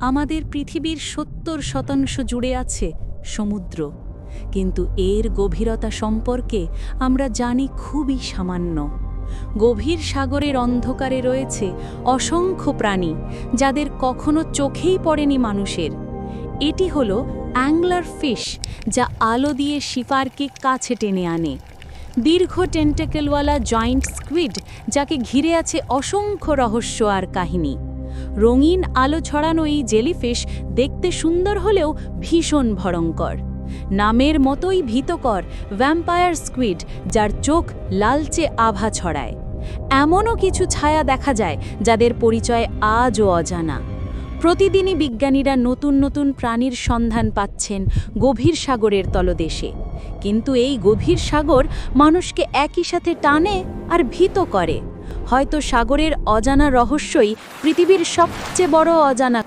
আমাদের পৃথিবীর সত্তর শতাংশ জুড়ে আছে সমুদ্র। কিন্তু এর গভীরতা সম্পর্কে আমরা জানি খুবই সামান্য। গভীর সাগরের অন্ধকারে রয়েছে অসংখ্য প্রাণী, যাদের কখনো চোখেই পড়েনি মানুষের। এটি হলো অ্যাংলার ফিশ, যা আলো দিয়ে শিকারকে কাছে টেনে আনে। দীর্ঘ টেন্টেকেলওয়ালা জয়েন্ট স্কুইড, যাকে ঘিরে আছে অসংখ্য রহস্য আর কাহিনী। রঙিন আলো ছড়ানো এই জেলিফিশ দেখতে সুন্দর হলেও ভীষণ ভয়ঙ্কর। নামের মতোই ভীতকর ভ্যাম্পায়ার স্কুইড, যার চোখ লালচে আভা ছড়ায়। এমনও কিছু ছায়া দেখা যায় যাদের পরিচয় আজও অজানা। প্রতিদিনই বিজ্ঞানীরা নতুন নতুন প্রাণীর সন্ধান পাচ্ছেন গভীর সাগরের তলদেশে। কিন্তু এই গভীর সাগর মানুষকে একই সাথে টানে আর ভীত করে। হয়তো সাগরের অজানা রহস্যই পৃথিবীর সবচেয়ে বড় অজানা।